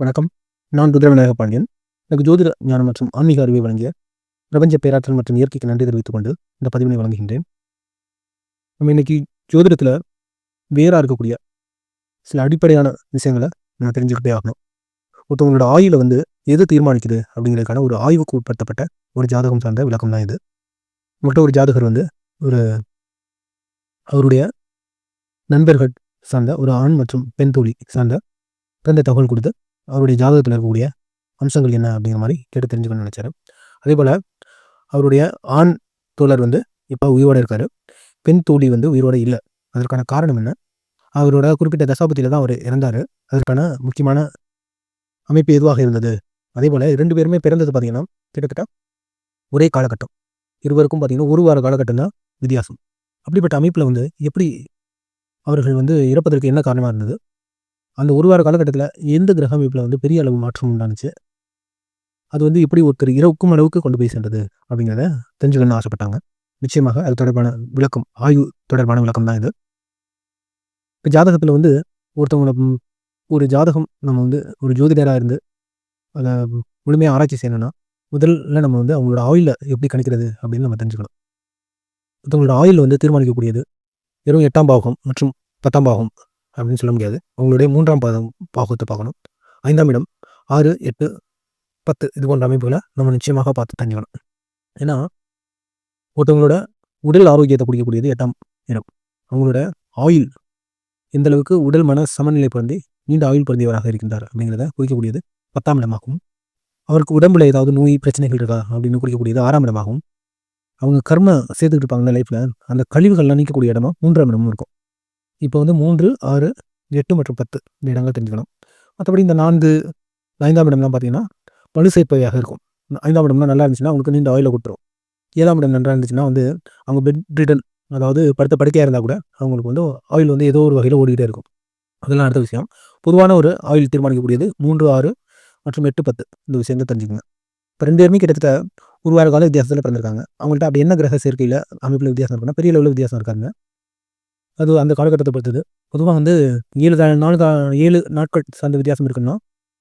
வணக்கம். நான் ருத்ரவிநாயக பாண்டியன் எனக்கு ஜோதிட ஞானம் மற்றும் ஆன்மீக அறிவை வழங்கிய பிரபஞ்ச பேராற்றல் மற்றும் இயற்கைக்கு நன்றி தெரிவித்துக் கொண்டு இந்த பதிவினை வழங்குகின்றேன். நம்ம இன்னைக்கு ஜோதிடத்தில் வேறாக இருக்கக்கூடிய சில அடிப்படையான விஷயங்களை நான் தெரிஞ்சுக்கிட்டே ஆகணும். ஒருத்தவங்களோட ஆயுளை வந்து எது தீர்மானிக்குது அப்படிங்கிறதுக்கான ஒரு ஆய்வுக்கு உட்படுத்தப்பட்ட ஒரு ஜாதகம் சார்ந்த விளக்கம் தான் இது. உங்கள்கிட்ட ஒரு ஜாதகர் வந்து ஒரு அவருடைய நண்பர்கள் சார்ந்த ஒரு ஆண் மற்றும் பெண் தோழி சார்ந்த பிறந்த தகவல் கொடுத்து அவருடைய ஜாதகத்தில் இருக்கக்கூடிய அம்சங்கள் என்ன அப்படிங்கிற மாதிரி கேட்டு தெரிஞ்சுக்கணும்னு நினச்சாரு. அதே போல் அவருடைய ஆண் தோழர் வந்து இப்போ உயிரோடு இருக்கார். பெண் தோழி வந்து உயிரோடு இல்லை. அதற்கான காரணம் என்ன? அவரோட குறிப்பிட்ட தசாபத்தியில் தான் அவர் இறந்தார். அதற்கான முக்கியமான அமைப்பு எதுவாக இருந்தது? அதே போல் ரெண்டு பேருமே பிறந்தது பார்த்திங்கன்னா கிட்டத்தட்ட ஒரே காலகட்டம். இருவருக்கும் பார்த்திங்கன்னா ஒரு வார காலகட்டம் தான் வித்தியாசம். அப்படிப்பட்ட அமைப்பில் வந்து எப்படி அவர்கள் வந்து இறப்பதற்கு என்ன காரணமாக இருந்தது? அந்த ஒரு வார காலகட்டத்தில் எந்த கிரக அமைப்பில் வந்து பெரிய அளவு மாற்றம் உண்டானுச்சு? அது வந்து எப்படி ஒருத்தர் இரவுக்கும் அளவுக்கு கொண்டு போய் சென்றது அப்படிங்கிறத தெரிஞ்சுக்கணும்னு ஆசைப்பட்டாங்க. நிச்சயமாக அது தொடர்பான விளக்கம் ஆய்வு தொடர்பான விளக்கம் தான் இது. இப்போ ஜாதகத்தில் வந்து ஒருத்தவங்களை ஒரு ஜாதகம் நம்ம வந்து ஒரு ஜோதிடராக இருந்து அதை முழுமையாக ஆராய்ச்சி செய்யணும்னா முதல்ல நம்ம வந்து அவங்களோட ஆயில எப்படி கணிக்கிறது அப்படின்னு நம்ம தெரிஞ்சுக்கணும். ஒருத்தவங்களோட ஆயில் வந்து தீர்மானிக்கக்கூடியது வெறும் எட்டாம் பாகம் மற்றும் பத்தாம் பாகம் அப்படின்னு சொல்ல முடியாது. அவங்களுடைய மூன்றாம் பாதம் பாகத்தை பார்க்கணும். ஐந்தாம் இடம் ஆறு எட்டு பத்து இது போன்ற அமைப்புகளை நம்ம நிச்சயமாக பார்த்து தெரிஞ்சுக்கணும் ஏன்னா ஒருத்தவங்களோட உடல் ஆரோக்கியத்தை குடிக்கக்கூடியது எட்டாம் இடம். அவங்களோட ஆயில் எந்த அளவுக்கு உடல் மன சமநிலை பொருந்தி நீண்ட ஆயுள் பொருந்தியவராக இருக்கின்றார் அப்படிங்கிறத குறிக்கக்கூடியது பத்தாம் இடமாகவும் அவருக்கு உடம்புல ஏதாவது நோய் பிரச்சனைகள் இருக்கா அப்படின்னு குறிக்கக்கூடியது ஆறாம் இடமாகவும் அவங்க கர்ம சேர்த்துக்கிட்டு இருப்பாங்க லைஃப்பில் அந்த கழிவுகள்லாம் நீக்கக்கூடிய இடமா மூன்றாம் இடமும் இருக்கும். இப்போ வந்து மூன்று ஆறு எட்டு மற்றும் பத்து இந்த இடங்கள் தெரிஞ்சுக்கணும். மற்றபடி இந்த நான்கு ஐந்தாம் இடம்லாம் பார்த்தீங்கன்னா பழு சேர்ப்பவையாக இருக்கும். ஐந்தாம் இடம்லாம் நல்லா இருந்துச்சுன்னா உங்களுக்கு நீண்ட ஆயில கொடுத்துரும். ஏழாம் இடம் நல்லா இருந்துச்சுன்னா வந்து அவங்க பெட் ரிட்டன் அதாவது படுத்த படுக்கையாக இருந்தால் கூட அவங்களுக்கு வந்து ஆயில் வந்து ஏதோ ஒரு வகையில் ஓடிக்கிட்டே இருக்கும். அதெல்லாம் அடுத்த விஷயம். பொதுவான ஒரு ஆயில் தீர்மானிக்கக்கூடியது மூன்று ஆறு மற்றும் எட்டு பத்து இந்த விஷயத்தை தெரிஞ்சுக்கோங்க. இப்போ ரெண்டு பேருமே கிட்டத்தட்ட ஒரு வார கால வித்தியாசத்தில் பிறந்திருக்காங்க. அவங்கள்ட்ட அப்படி என்ன கிரக சேர்க்கையில் அமைப்பில் வித்தியாசம் இருக்குன்னா பெரிய லெவலில் வித்தியாசம் இருக்காங்க அது அந்த காலகட்டத்தை பொறுத்தது. பொதுவாக வந்து ஏழு நாலு ஏழு நாட்கள் சார்ந்த வித்தியாசம் இருக்குன்னா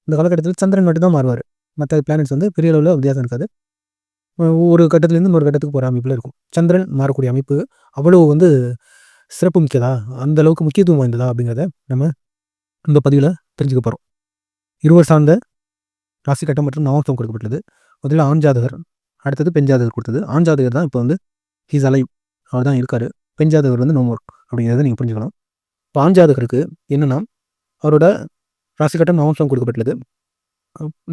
இந்த காலகட்டத்தில் சந்திரன் மட்டும்தான் மாறுவார். மற்ற பிளானட்ஸ் வந்து பெரிய அளவில் வித்தியாசம் இருக்காது. ஒரு கட்டத்துலேருந்து இன்னொரு கட்டத்துக்கு போகிற அமைப்பில் இருக்கும். சந்திரன் மாறக்கூடிய அமைப்பு அவ்வளோ வந்து சிறப்பு மிக்கதா? அந்த அளவுக்கு முக்கியத்துவம் வாய்ந்ததா? அப்படிங்கிறத நம்ம இந்த பதிவில் தெரிஞ்சுக்க போகிறோம் இருவர் சார்ந்த ராசி கட்டம் மற்றும் நவாம்சம் கொடுக்கப்பட்டது முதல்ல ஆண் ஜாதகர் அடுத்தது பெண் ஜாதகர் கொடுத்தது. ஆண் ஜாதகர் தான் இப்போ வந்து ஹீஸ் அலைவ் அவர் தான் இருக்கார். பெண் ஜாதகர் வந்து நோ ஒர்க் அப்படிங்கிறத நீங்கள் புரிஞ்சுக்கணும். பாஞ்சாதகருக்கு என்னென்னா அவரோட ராசிக்கட்டம் நவம்சம் கொடுக்கப்பட்டுள்ளது.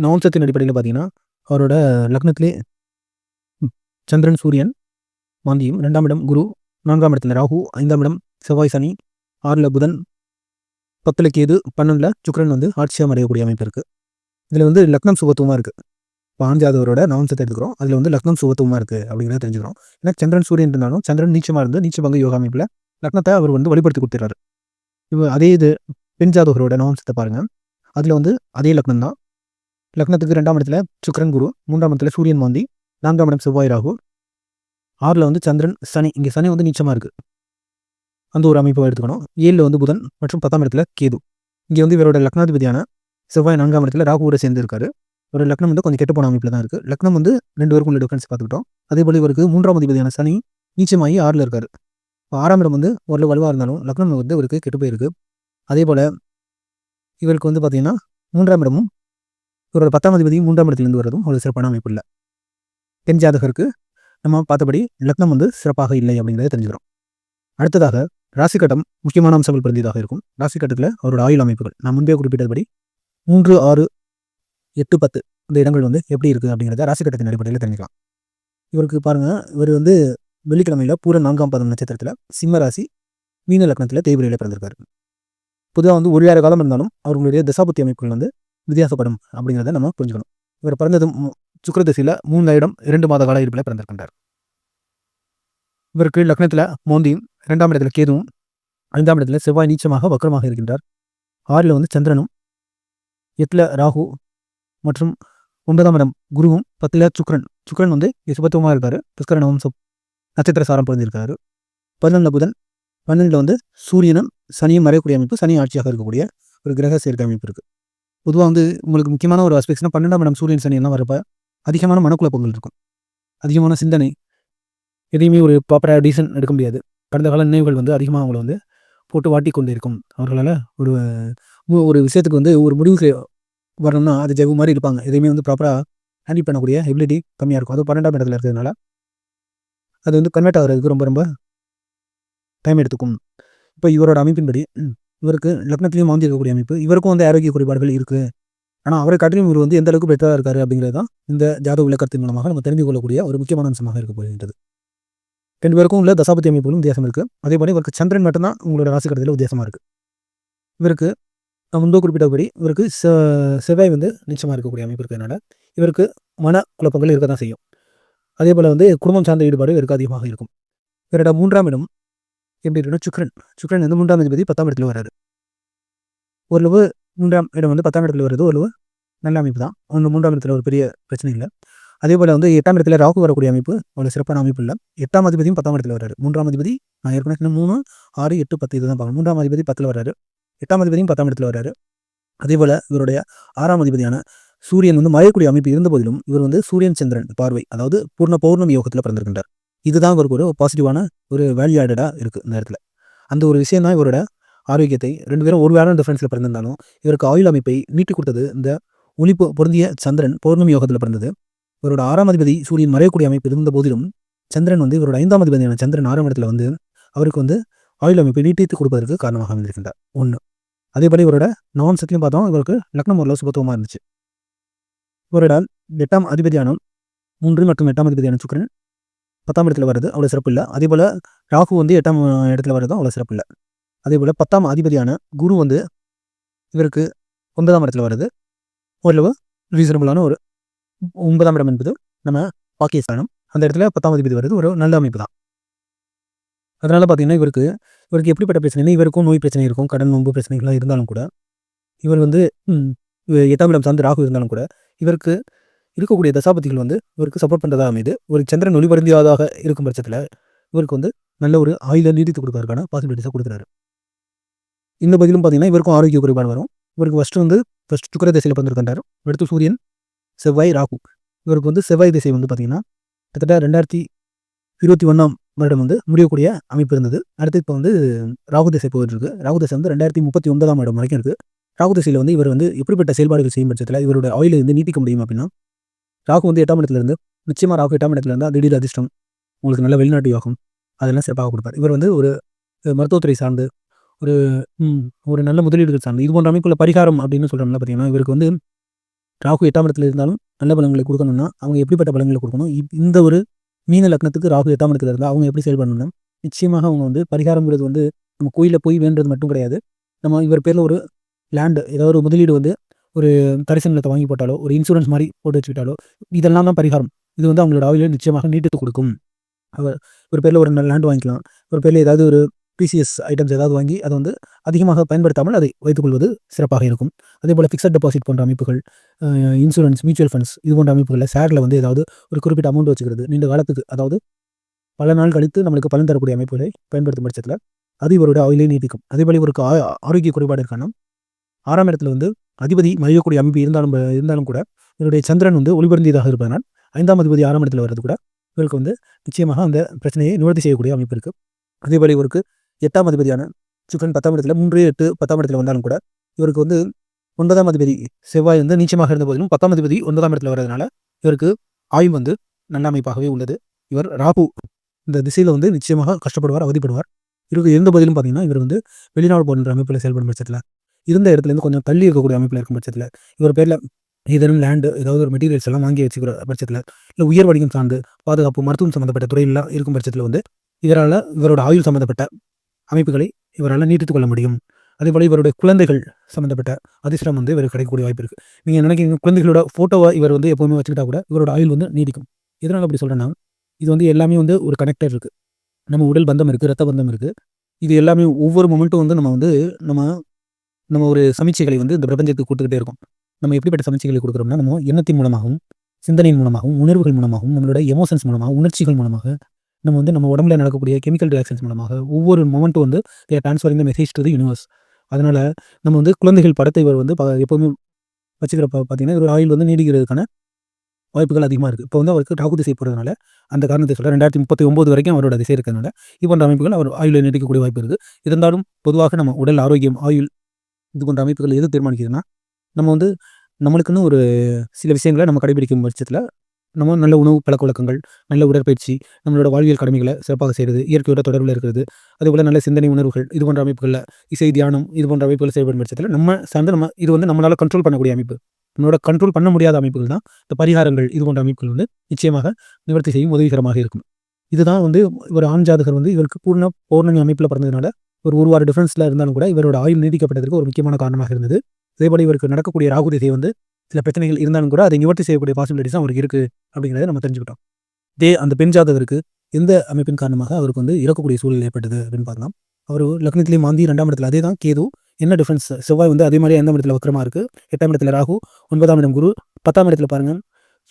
நவம்சத்தின் அடிப்படையில் பார்த்தீங்கன்னா அவரோட லக்னத்திலே சந்திரன் சூரியன் மாந்தியும் ரெண்டாம் இடம் குரு நான்காம் இடத்துல ராகு ஐந்தாம் இடம் செவ்வாய் சனி ஆறில் புதன் பத்தில் கேது பன்னெண்டில் சுக்கரன் வந்து ஆட்சியாக மறையக்கூடிய அமைப்பு இருக்குது இதில் வந்து லக்னம் சுபத்துவமாக இருக்குது பாஞ்சாதவரோட நவம்சத்தை எடுத்துக்கிறோம். அதில் வந்து லக்னம் சுபத்துவமாக இருக்குது அப்படிங்கிறத தெரிஞ்சுக்கிறோம். ஏன்னா சந்திரன் சூரியன் இருந்தாலும் சந்திரன் நீச்சமாக இருந்து நீச்சபங்க யோகா அமைப்பில் லக்னத்தை அவர் வந்து வழிபடுத்தி கொடுத்துறாரு. இப்போ அதே இது பெண் ஜாதகரோட நவம்சத்தை பாருங்கள் அதில் வந்து அதே லக்னம் தான். லக்னத்துக்கு ரெண்டாம் இடத்துல சுக்கரன் குரு மூன்றாம் இடத்துல சூரியன் மாந்தி நான்காம் இடம் செவ்வாய் ராகு. ஆறில் வந்து சந்திரன் சனி. இங்கே சனி வந்து நீச்சமாக இருக்குது அந்த ஒரு அமைப்பை எடுத்துக்கணும். ஏழில் வந்து புதன் மற்றும் பத்தாம் இடத்துல கேது. இங்கே வந்து இவரோட லக்னாதிபதியான செவ்வாய் நான்காம் இடத்துல ராகுவோட சேர்ந்துருக்காரு. ஒரு லக்னம் வந்து கொஞ்சம் கெட்டு போன அமைப்பில் தான் இருக்குது லக்னம் வந்து ரெண்டு பேருக்கும் உள்ள டிஃபரன்ஸ் பார்த்துக்கிட்டோம். அதே போல் இவருக்கு மூன்றாம் அதிபதியான சனி நீச்சமாகி ஆறில் இருக்கார். இப்போ ஆறாம் இடம் வந்து ஓரளவு வலுவாக இருந்தாலும் லக்னம் வந்து இவருக்கு கெட்டு போயிருக்கு. அதே போல் இவருக்கு வந்து பார்த்தீங்கன்னா மூன்றாம் இடமும் இவரோட பத்தாம் அதிபதியும் மூன்றாம் இடத்துலேருந்து வரதும் ஒரு சிறப்பான அமைப்பு இல்லை. தென் ஜாதகருக்கு நம்ம பார்த்தபடி லக்னம் வந்து சிறப்பாக இல்லை அப்படிங்கிறத தெரிஞ்சுக்கிறோம். அடுத்ததாக ராசிக்கட்டம் முக்கியமான அம்சங்கள் பிறந்ததாக இருக்கும். ராசிக்கட்டத்தில் அவரோட ஆயுள் அமைப்புகள். நான் முன்பே குறிப்பிட்டபடி மூன்று ஆறு எட்டு பத்து இந்த இடங்கள் வந்து எப்படி இருக்குது அப்படிங்கிறத ராசிக்கட்டத்தின் அடிப்படையில் தெரிஞ்சுக்கலாம். இவருக்கு பாருங்கள் இவர் வந்து வெள்ளிக்கிழமையில் பூர நான்காம் பதம் நட்சத்திரத்தில் சிம்ம ராசி மீன லக்னத்தில் தேய்பிரையில் பிறந்திருக்காரு. பொதுவாக வந்து ஒரு வேற காலம் இருந்தாலும் அவர்களுடைய தசாபுத்தி அமைப்புகள் வந்து வித்தியாசப்படும் அப்படிங்கிறத நம்ம புரிஞ்சுக்கணும். இவர் பிறந்தது சுக்கர திசையில் இடம் இரண்டு மாத கால இருப்பில் பிறந்திருக்கின்றார். இவருக்கு லக்னத்தில் மோந்தியும் இரண்டாம் இடத்துல கேதுவும் ஐந்தாம் இடத்துல செவ்வாய் நீச்சமாக வக்கரமாக இருக்கின்றார். ஆறில் வந்து சந்திரனும் எட்டில் ராகு மற்றும் ஒன்பதாம் இடம் குருவும் பத்தில் சுக்ரன் சுக்ரன் வந்து சுபத்துவமாக இருக்கார். புஷ்கர வம்சம் நட்சத்திர சாரம் பிறந்திருக்காரு பதினொன்றில் புதன் பன்னெண்டில் வந்து சூரியனும் சனியும் மறையக்கூடிய அமைப்பு சனி ஆட்சியாக இருக்கக்கூடிய ஒரு கிரக சேர்க்கை அமைப்பு இருக்குது பொதுவாக வந்து உங்களுக்கு முக்கியமான ஒரு அஸ்பெக்ட்ஸ்னா பன்னெண்டாம் இடம் சூரியன் சனி எல்லாம் வரப்போ அதிகமான மனக்குழப்பங்கள் இருக்கும். அதிகமான சிந்தனை எதையுமே ஒரு ப்ராப்பராக டீசன் எடுக்க முடியாது. கடந்த கால நினைவுகள் வந்து அதிகமாக அவங்கள வந்து போட்டு வாட்டி கொண்டு இருக்கும். அவர்களால் ஒரு ஒரு விஷயத்துக்கு வந்து ஒரு முடிவுக்கு வரணும்னா அது ஜெவு மாதிரி இருப்பாங்க. எதையுமே வந்து ப்ராப்பராக ஹேண்டில் பண்ணக்கூடிய எபிலிட்டி கம்மியாக இருக்கும். அது பன்னெண்டாம் இடத்துல இருக்கிறதுனால. அது வந்து கன்வெர்ட் ஆகிறதுக்கு ரொம்ப ரொம்ப டைம் எடுத்துக்கும். இப்போ இவரோட அமைப்பின்படி இவருக்கு லக்னத்திலையும் மாந்தி இருக்கக்கூடிய அமைப்பு இவருக்கும் வந்து ஆரோக்கிய குறைபாடுகள் இருக்குது ஆனால் அவரை காட்டிலும் இவர் வந்து எந்த அளவுக்கு பெட்டராக இருக்காரு அப்படிங்கிறது தான் இந்த ஜாதக விளக்கத்தின் மூலமாக நம்ம தெரிந்து கொள்ளக்கூடிய ஒரு முக்கியமான அம்சமாக இருக்க போகின்றது. ரெண்டு பேருக்கும் உள்ள தசாபதி அமைப்புகளும் வித்தியாசம் இருக்குது அதே போல இவருக்கு சந்திரன் மட்டும்தான் உங்களோட ராசிக்கடத்தில் வித்தியாசமாக இருக்குது இவருக்கு நான் முன்பு குறிப்பிட்டபடி இவருக்கு செவ்வாய் வந்து நிச்சயமாக இருக்கக்கூடிய அமைப்பு இருக்கிறதுனால இவருக்கு மன குழப்பங்கள் இருக்க தான் செய்யும். அதே போல் வந்து குடும்பம் சார்ந்த ஈடுபாடு இவருக்கு அதிகமாக இருக்கும். இவரோட மூன்றாம் இடம் எப்படி இருக்குன்னா சுக்ரன் சுக்ரன் வந்து மூன்றாம் அதிபதி பத்தாம் இடத்துல வராரு ஓரளவு மூன்றாம் இடம் வந்து பத்தாம் இடத்துல வருது ஓரளவு நல்ல அமைப்பு தான். அந்த மூன்றாம் இடத்துல ஒரு பெரிய பிரச்சனை இல்லை. அதே போல் வந்து எட்டாம் இடத்துல ராகு வரக்கூடிய அமைப்பு அவ்வளோ சிறப்பான அமைப்பு இல்லை. எட்டாம் அதிபதியும் பத்தாம் இடத்துல வராரு மூன்றாம் அதிபதி நான் ஏற்கனவே மூணு ஆறு எட்டு பத்து இதுதான் பார்க்கணும். மூன்றாம் அதிபதி பத்தில் வராரு எட்டாம் அதிபதியும் பத்தாம் இடத்துல வர்றாரு. அதே போல் இவருடைய ஆறாம் அதிபதியான சூரியன் வந்து மறையக்கூடிய அமைப்பு இருந்த போதிலும் இவர் வந்து சூரியன் சந்திரன் பார்வை அதாவது பூர்ண பௌர்ணமி யோகத்தில் பிறந்திருக்கின்றார். இதுதான் இவருக்கு ஒரு பாசிட்டிவான ஒரு வேல்யூ ஆடடாக இருக்குது இந்த இடத்துல. அந்த ஒரு விஷயம் தான் இவரோட ஆரோக்கியத்தை ரெண்டு பேரும் ஒரு வேலை டிஃப்ரென்ஸில் பிறந்திருந்தாலும் இவருக்கு ஆயுள் அமைப்பை நீட்டி கொடுத்தது இந்த ஒளி பொருந்திய சந்திரன் பௌர்ணமி யோகத்தில் பிறந்தது. இவரோட ஆறாம் அதிபதி சூரியன் மறையக்கூடிய அமைப்பு இருந்த போதிலும் சந்திரன் வந்து இவரோட ஐந்தாம் அதிபதியான சந்திரன் ஆறாம் இடத்துல வந்து அவருக்கு வந்து ஆயுள் அமைப்பை நீட்டித்து கொடுப்பதற்கு காரணமாக அமைந்திருக்கின்றார். ஒன்று அதே இவரோட இவரோட சக்தியும் பார்த்தோம். இவருக்கு லக்னம் ஓரளவு சுபத்துவமாக இருந்துச்சு. இவரோட எட்டாம் அதிபதியான மூன்று மற்றும் எட்டாம் அதிபதியான சுக்கிரன் பத்தாம் இடத்துல வருது அவ்வளோ சிறப்பு இல்லை. அதே போல் ராகு வந்து எட்டாம் இடத்துல வர்றதும் அவ்வளோ சிறப்பு இல்லை. அதே போல் பத்தாம் அதிபதியான குரு வந்து இவருக்கு ஒன்பதாம் இடத்துல வருது ஓரளவு ரீசனபிளான ஒரு ஒன்பதாம் இடம் என்பது நம்ம பாகிஸ்தானம் அந்த இடத்துல பத்தாம் அதிபதி வருது ஒரு நல்ல அமைப்பு தான். அதனால் பார்த்தீங்கன்னா இவருக்கு இவருக்கு எப்படிப்பட்ட பிரச்சனை இவருக்கும் நோய் பிரச்சனை இருக்கும் கடன் நோன்பு பிரச்சனைகள்லாம் இருந்தாலும் கூட. இவர் வந்து இவர் எட்டாம் இடம் சார்ந்து ராகு இருந்தாலும் கூட இவருக்கு இருக்கக்கூடிய தசாபதிகள் வந்து இவருக்கு சப்போர்ட் பண்ணுறதா அமைது ஒரு சந்திரன் ஒளிபருந்தியாதாக இருக்கும் பட்சத்தில் இவருக்கு வந்து நல்ல ஒரு ஆயுத நீடித்து கொடுக்கறதுக்கான பாசிபிலிட்டிஸாக கொடுக்குறாரு. இந்த பதிலும் பார்த்தீங்கன்னா இவருக்கும் ஆரோக்கிய குறைபாடு வரும். இவருக்கு ஃபஸ்ட்டு வந்து ஃபஸ்ட் சுக்கர திசையில் பிறந்திருக்கின்றார். அடுத்து சூரியன் செவ்வாய் ராகு. இவருக்கு வந்து செவ்வாய் திசை வந்து பார்த்தீங்கன்னா கிட்டத்தட்ட ரெண்டாயிரத்தி இருபத்தி ஒன்றாம் வருடம் வந்து முடியக்கூடிய அமைப்பு இருந்தது. அடுத்து இப்போ வந்து ராகு திசை போயிட்டு இருக்கு. ராகு திசை வந்து ரெண்டாயிரத்தி முப்பத்தி ஒன்பதாம் வருடம் வரைக்கும் இருக்குது ராகு திசையில் வந்து இவர் வந்து எப்படிப்பட்ட செயல்பாடுகள் செய்யும் பட்சத்தில் இவரோட ஆயில் வந்து நீட்டிக்க முடியும் அப்படின்னா ராகு வந்து எட்டாம் இடத்துலேருந்து நிச்சயமாக ராகு எட்டாம் இடத்துலேருந்து திடீர் அதிர்ஷ்டம் உங்களுக்கு நல்ல வெளிநாட்டு யோகம் அதெல்லாம் சிறப்பாக கொடுப்பார். இவர் வந்து ஒரு மருத்துவத்துறை சார்ந்து ஒரு ஒரு நல்ல முதலீடுகள் சார்ந்து இது போன்ற அமைப்புள்ள பரிகாரம் அப்படின்னு சொல்கிறோம்ல பார்த்தீங்கன்னா இவருக்கு வந்து ராகு எட்டாம் இடத்துல இருந்தாலும் நல்ல பலங்களை கொடுக்கணும்னா அவங்க எப்படிப்பட்ட பலங்களை கொடுக்கணும்? இந்த ஒரு மீன லக்னத்துக்கு ராகு எட்டாம் இடத்துல இருந்தால் அவங்க எப்படி செயல்படணும்னா நிச்சயமாக அவங்க வந்து பரிகாரங்கிறது வந்து நம்ம கோயிலில் போய் வேண்டுறது மட்டும் கிடையாது. நம்ம இவர் பேரில் ஒரு லேண்டு ஏதாவது ஒரு முதலீடு வந்து ஒரு தரிசன நிலத்தை வாங்கி போட்டாலோ ஒரு இன்சூரன்ஸ் மாதிரி போட்டு வச்சுக்கிட்டாலோ இதெல்லாம் தான் பரிகாரம். இது வந்து அவங்களோட ஆயுளை நிச்சயமாக நீட்டித்து கொடுக்கும். அவர் ஒரு பேரில் ஒரு லேண்ட் வாங்கிக்கலாம். ஒரு பேரில் ஏதாவது ஒரு பிசிஎஸ் ஐட்டம்ஸ் ஏதாவது வாங்கி அதை வந்து அதிகமாக பயன்படுத்தாமல் அதை வைத்துக்கொள்வது சிறப்பாக இருக்கும். அதே போல் ஃபிக்ஸட் டெபாசிட் போன்ற அமைப்புகள் இன்சூரன்ஸ் மியூச்சுவல் ஃபண்ட்ஸ் இது போன்ற அமைப்புகளில் ஷேரில் வந்து ஏதாவது ஒரு குறிப்பிட்ட அமௌண்ட் வச்சுக்கிறது. நீண்ட காலத்துக்கு அதாவது பல நாள் கழித்து நம்மளுக்கு பலன் தரக்கூடிய அமைப்புகளை பயன்படுத்தும் பட்சத்தில் அது இவருடைய ஆயுளை நீட்டிக்கும். அதே போல் இவருக்கு ஆ- ஆரோக்கிய குறைபாடு இருக்கானா ஆறாம் இடத்துல வந்து அதிபதி மறையக்கூடிய அமைப்பு இருந்தாலும் இருந்தாலும் கூட இவருடைய சந்திரன் வந்து ஒளிபருந்தியதாக இருப்பதனால் ஐந்தாம் அதிபதி ஆறாம் இடத்துல வர்றது கூட இவருக்கு வந்து நிச்சயமாக அந்த பிரச்சனையை நிவர்த்தி செய்யக்கூடிய அமைப்பு இருக்குது அதே போல் இவருக்கு எட்டாம் அதிபதியான சுக்கரன் பத்தாம் இடத்துல மூன்று எட்டு பத்தாம் இடத்துல வந்தாலும் கூட இவருக்கு வந்து ஒன்பதாம் அதிபதி செவ்வாய் வந்து நீச்சமாக இருந்த போதிலும் பத்தாம் அதிபதி ஒன்பதாம் இடத்துல வர்றதுனால இவருக்கு ஆய்வு வந்து நல்ல அமைப்பாகவே உள்ளது. இவர் ராகு இந்த திசையில் வந்து நிச்சயமாக கஷ்டப்படுவார் அவதிப்படுவார். இவருக்கு இருந்த போதிலும் பார்த்தீங்கன்னா இவர் வந்து வெளிநாடு போன்ற அமைப்பில் செயல்படும் பட்சத்தில் இருந்த இடத்துலேருந்து கொஞ்சம் தள்ளி இருக்கக்கூடிய அமைப்பில் இருக்கும் பட்சத்தில் இவர் பேரில் ஏதேனும் லேண்டு ஏதாவது ஒரு மெட்டீரியல்ஸ் எல்லாம் வாங்கி வச்சுக்கிற பட்சத்தில் இல்லை உயர் வணிகம் சார்ந்து பாதுகாப்பு மருத்துவம் சம்மந்தப்பட்ட துறையெல்லாம் இருக்கும் பட்சத்தில் வந்து இதனால் இவரோட ஆயுள் சம்மந்தப்பட்ட அமைப்புகளை இவரால் நீட்டித்துக் கொள்ள முடியும். அதே போல் இவருடைய குழந்தைகள் சம்மந்தப்பட்ட அதிர்ஷ்டம் வந்து இவருக்கு கிடைக்கக்கூடிய வாய்ப்பு இருக்குது நீங்கள் நினைக்கிறீங்க? குழந்தைகளோட ஃபோட்டோவை இவர் வந்து எப்போவுமே வச்சுக்கிட்டா கூட இவரோட ஆயுள் வந்து நீடிக்கும். எதனால் அப்படி சொல்கிறேன்னா இது வந்து எல்லாமே வந்து ஒரு கனெக்டட் இருக்குது நம்ம உடல் பந்தம் இருக்குது ரத்த பந்தம் இருக்குது இது எல்லாமே ஒவ்வொரு மொமெண்ட்டும் வந்து நம்ம வந்து நம்ம நம்ம ஒரு சமீட்சைகளை வந்து இந்த பிரபஞ்சத்துக்கு கொடுத்துக்கிட்டே இருக்கோம். நம்ம எப்படிப்பட்ட சமீட்சைகளை கொடுக்குறோம்னா நம்ம எண்ணத்தின் மூலமாகவும் சிந்தனையின் மூலமாகவும் உணர்வுகள் மூலமாகவும் நம்மளோட எமோஷன்ஸ் மூலமாக உணர்ச்சிகள் மூலமாக நம்ம வந்து நம்ம உடம்புல நடக்கக்கூடிய கெமிக்கல் ரியாக்ஷன்ஸ் மூலமாக ஒவ்வொரு மொமெண்ட்டும் வந்து transferring the message to the universe அதனால் நம்ம வந்து குழந்தைகள் படத்தை இவர் வந்து ப- எப்போவுமே வச்சுக்கிறப்ப பார்த்தீங்கன்னா ஒரு ஆயுள் வந்து நீடிக்கிறதுக்கான வாய்ப்புகள் அதிகமாக இருக்குது இப்போ வந்து அவருக்கு ராகு திசை போகிறதுனால அந்த காரணத்தை சொல்ல ரெண்டாயிரத்தி முப்பத்தி ஒம்பது வரைக்கும் அவரோட திசை இருக்கிறதுனால இது போன்ற அமைப்புகள் அவர் ஆயுளை நீடிக்கக்கூடிய வாய்ப்பு இருக்குது இருந்தாலும் பொதுவாக நம்ம உடல் ஆரோக்கியம் ஆயுள் இது போன்ற அமைப்புகள் எது தீர்மானிக்குதுன்னா நம்ம வந்து நம்மளுக்குன்னு ஒரு சில விஷயங்களை நம்ம கடைபிடிக்கும் பட்சத்தில் நம்ம நல்ல உணவு பழக்க வழக்கங்கள் நல்ல உடற்பயிற்சி நம்மளோட வாழ்வியல் கடமைகளை சிறப்பாக செய்கிறது இயற்கையோட தொடர்பில் இருக்கிறது அதுபோல் நல்ல சிந்தனை உணர்வுகள் இது போன்ற அமைப்புகளில் இசை தியானம் இது போன்ற அமைப்புகள் செயல்படும் பட்சத்தில் நம்ம சார்ந்து நம்ம இது வந்து நம்மளால் கண்ட்ரோல் பண்ணக்கூடிய அமைப்பு. நம்மளோட கண்ட்ரோல் பண்ண முடியாத அமைப்புகள் தான் இந்த பரிகாரங்கள் இது போன்ற அமைப்புகள் வந்து நிச்சயமாக நிவர்த்தி செய்யும் உதவிகரமாக இருக்கும். இதுதான் வந்து ஒரு ஆண் ஜாதகர் வந்து இவருக்கு பூர்ண பௌர்ணமி அமைப்பில் பிறந்ததுனால ஒரு ஒரு வார டிஃப்ரென்ஸில் இருந்தாலும் கூட இவரோட ஆயுள் நீடிக்கப்பட்டதற்கு ஒரு முக்கியமான காரணமாக இருந்தது. அதேபோல் இவருக்கு நடக்கக்கூடிய ராகு திசை வந்து சில பிரச்சனைகள் இருந்தாலும் கூட அதை நிவர்த்தி செய்யக்கூடிய பாசிபிலிட்டிஸ் அவருக்கு இருக்குது அப்படிங்கிறத நம்ம தெரிஞ்சுக்கிட்டோம். இதே அந்த பெண் ஜாதகருக்கு எந்த அமைப்பின் காரணமாக அவருக்கு வந்து இறக்கக்கூடிய சூழல் ஏற்பட்டது அப்படின்னு பார்க்கலாம். அவர் லக்னத்திலேயே மாந்தி ரெண்டாம் இடத்துல அதே தான் கேது. என்ன டிஃப்ரென்ஸ் செவ்வாய் வந்து அதே மாதிரி எந்த இடத்துல வக்கரமாக இருக்குது எட்டாம் இடத்துல ராகு ஒன்பதாம் இடம் குரு. பத்தாம் இடத்துல பாருங்கள்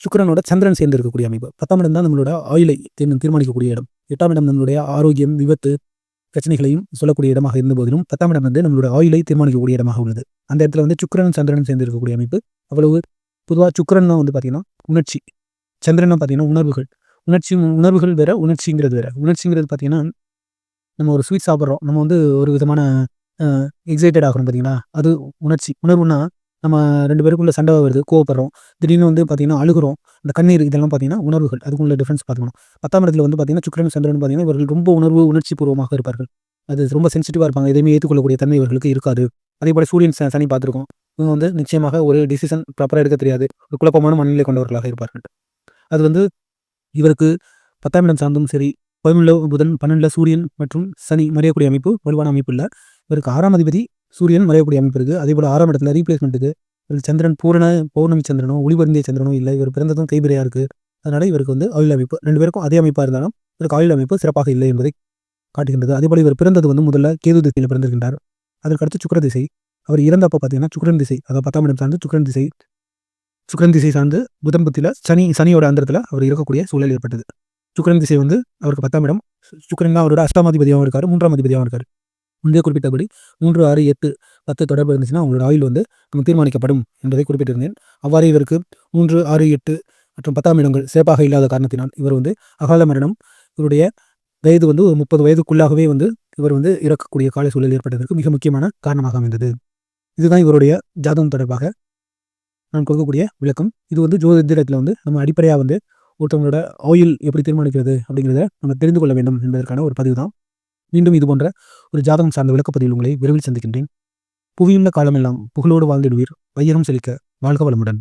சுக்கரனோட சந்திரன் சேர்ந்து இருக்கக்கூடிய அமைப்பு. பத்தாம் இடம் தான் நம்மளோட ஆயுளை தீர்மானிக்கக்கூடிய இடம். எட்டாம் இடம் நம்மளுடைய ஆரோக்கியம் விபத்து பிரச்சனைகளையும் சொல்லக்கூடிய இடமாக இருந்த போதிலும் பத்தாம் இடம் வந்து நம்மளோட ஆயுளை தீர்மானிக்கக்கூடிய இடமாக உள்ளது. அந்த இடத்துல வந்து சுக்கரன் சந்திரன் சேர்ந்து இருக்கக்கூடிய அமைப்பு. அவ்வளவு பொதுவாக சுக்கரன் வந்து பார்த்தீங்கன்னா உணர்ச்சி. சந்திரன் பார்த்தீங்கன்னா உணர்வுகள். உணர்ச்சி உணர்வுகள் வேற உணர்ச்சிங்கிறது வேற. உணர்ச்சிங்கிறது பார்த்தீங்கன்னா நம்ம ஒரு ஸ்வீட் சாப்பிட்றோம். நம்ம வந்து ஒரு விதமான எக்ஸைட்டட் ஆகிறோம் பார்த்தீங்களா அது உணர்ச்சி. உணர்வுனா நம்ம ரெண்டு பேருக்குள்ள சண்டை வருது கோவப்படுறோம். திடீர்னு வந்து பார்த்தீங்கன்னா அழுகுறோம். இந்த கண்ணீர் இதெல்லாம் பார்த்தீங்கன்னா உணர்வுகள். அதுக்குள்ள டிஃப்ரென்ஸ் பார்த்துக்கணும். பத்தாம் இடத்துல வந்து பார்த்தீங்கன்னா சுக்கரன் சந்திரன் பார்த்தீங்கன்னா இவர்கள் ரொம்ப உணர்வு உணர்ச்சி பூர்வமாக இருப்பார்கள். அது ரொம்ப சென்சிட்டிவாக இருப்பாங்க. எதையுமே ஏற்றுக்கொள்ளக்கூடிய தன்மை இவர்களுக்கு இருக்காது. அதே போல் சூரியன் சனி பார்த்துருக்கோம். இவங்க வந்து நிச்சயமாக ஒரு டிசிஷன் ப்ராப்பராக எடுக்க தெரியாது. ஒரு குழப்பமான மனநிலை கொண்டவர்களாக இருப்பார்கள். அது வந்து இவருக்கு பத்தாம் இடம் சார்ந்தும் சரி பதினொன்றில் புதன் பன்னெண்டில் சூரியன் மற்றும் சனி மறையக்கூடிய அமைப்பு வலுவான அமைப்பு இல்லை. இவருக்கு ஆறாம் அதிபதி சூரியன் மறையக்கூடிய அமைப்பு இருக்குது அதே போல் ஆறாம் இடத்துல ரீப்ளேஸ்மெண்ட்டுக்கு சந்திரன் பூரண பௌர்ணமி சந்திரனோ ஒளிபருந்திய சந்திரனோ இல்லை. இவர் பிறந்ததும் கைபிரையாக இருக்குது அதனால் இவருக்கு வந்து ஆயுள் அமைப்பு ரெண்டு பேருக்கும் அதே அமைப்பாக இருந்தாலும் இவருக்கு ஆயுள் அமைப்பு சிறப்பாக இல்லை என்பதை காட்டுகின்றது. அதேபோல் இவர் பிறந்தது வந்து முதல்ல கேது திசையில் பிறந்திருக்கின்றார். அதற்கடுத்து சுக்கர திசை. அவர் இறந்தப்போ பார்த்தீங்கன்னா சுக்கரன் திசை அதாவது பத்தாம் இடம் சார்ந்து சுக்கரன் திசை. சுக்கரன் திசை சார்ந்து புதம்பத்தில் சனி சனியோட அந்தரத்தில் அவர் இருக்கக்கூடிய சூழல் ஏற்பட்டது. சுக்கரன் திசை வந்து அவருக்கு பத்தாம் இடம். சுக்கரன் தான் அவரோட அஷ்டாமாதிபதியாகவும் இருக்கார் மூன்றாம் அதிபதியாகவும் இருக்கார். முந்தைய குறிப்பிட்டபடி மூன்று ஆறு எட்டு பத்து தொடர்பு இருந்துச்சுன்னா அவங்களோட ஆயுள் வந்து நம்ம தீர்மானிக்கப்படும் என்பதை குறிப்பிட்டிருந்தேன். அவ்வாறு இவருக்கு மூன்று ஆறு எட்டு மற்றும் பத்தாம் இடங்கள் சிறப்பாக இல்லாத காரணத்தினால் இவர் வந்து அகால மரணம். இவருடைய வயது வந்து ஒரு முப்பது வயதுக்குள்ளாகவே வந்து இவர் வந்து இறக்கக்கூடிய கால சூழல் ஏற்பட்டதற்கு மிக முக்கியமான காரணமாக அமைந்தது. இதுதான் இவருடைய ஜாதகம் தொடர்பாக நான் கொடுக்கக்கூடிய விளக்கம். இது வந்து ஜோதிடத்தில் வந்து நம்ம அடிப்படையாக வந்து ஒருத்தவங்களோட ஆயில் எப்படி தீர்மானிக்கிறது அப்படிங்கிறத நம்ம தெரிந்து கொள்ள வேண்டும் என்பதற்கான ஒரு பதிவு தான். மீண்டும் இது போன்ற ஒரு ஜாதகம் சார்ந்த விளக்கப்பதிவில் உங்களை விரைவில் சந்திக்கின்றேன். புவியுள்ள காலமெல்லாம் புகழோடு வாழ்ந்திடுவீர். வையகம் செழிக்க வாழ்க வளமுடன்.